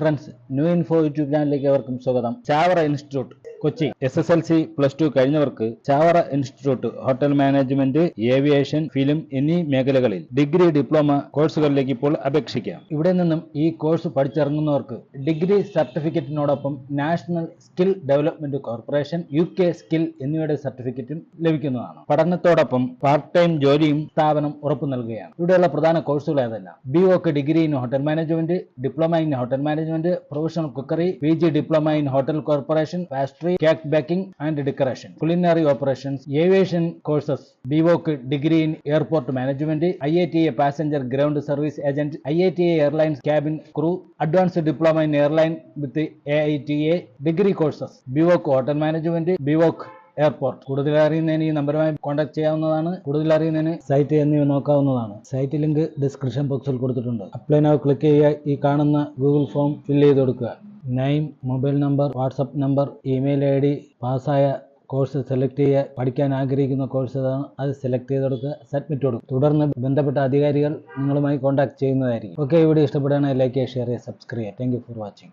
Friends new info YouTube ചാനലിലേക്ക് അവർക്കും സ്വാഗതം. Chavara institute Kochi S S L C plus two കഴിഞ്ഞവർക്ക് Chavara institute hotel management aviation film എന്നീ മേഖലകളിൽ degree diploma കോഴ്സുകളിലേക്ക് ഇപ്പോൾ അപേക്ഷിക്കാം. ഇവിടെ നിന്നും ഈ കോഴ്സ് പഠിച്ചിറങ്ങുന്നവർക്ക് degree സർട്ടിഫിക്കറ്റിനോടൊപ്പം national skill development corporation U K skill എന്നിവയുടെ സർട്ടിഫിക്കറ്റും ലഭിക്കുന്നതാണ്. പഠനത്തോടൊപ്പം പാർട്ട് ടൈം ജോലിയും സ്ഥാപനം ഉറപ്പു നൽകുകയാണ്. ഇവിടെയുള്ള പ്രധാന കോഴ്സുകൾ ഏതെല്ലാം? B voc degree in hotel management diploma in hotel management professional cookery P G diploma in hotel corporation pastry cake baking and decoration culinary operations aviation courses B voc degree in airport management I I T A passenger ground service agent I I T A airlines cabin crew advanced diploma in airline with A I T A degree courses B voc hotel management B voc airport കൂടുതൽ അറിയുന്നതിന് ഈ നമ്പറുമായി contact ചെയ്യാവുന്നതാണ്. കൂടുതൽ അറിയുന്നതിന് site എന്നിവ നോക്കാവുന്നതാണ്. Site link description ബോക്സിൽ കൊടുത്തിട്ടുണ്ട്. അപ്ലൈ നാവ് ക്ലിക്ക് ചെയ്യുക. ഈ കാണുന്ന ഗൂഗിൾ ഫോം ഫില്ല് ചെയ്ത് കൊടുക്കുക. Name mobile number WhatsApp number email I D പാസ്സായ കോഴ്സ് സെലക്ട് ചെയ്യുക പഠിക്കാൻ ആഗ്രഹിക്കുന്ന കോഴ്സ് ഏതാണ് അത് സെലക്ട് ചെയ്ത് കൊടുക്കുക സബ്മിറ്റ് കൊടുക്കുക. തുടർന്ന് ബന്ധപ്പെട്ട അധികാരികൾ നിങ്ങളുമായി കോൺടാക്ട് ചെയ്യുന്നതായിരിക്കും. ഓക്കെ ഇവിടെ ഇഷ്ടപ്പെടുകയാണെങ്കിൽ ലൈക്ക് ചെയ്യുക ഷെയർ ചെയ്യുക സബ്സ്ക്രൈബ് ചെയ്യുക. Thank you for watching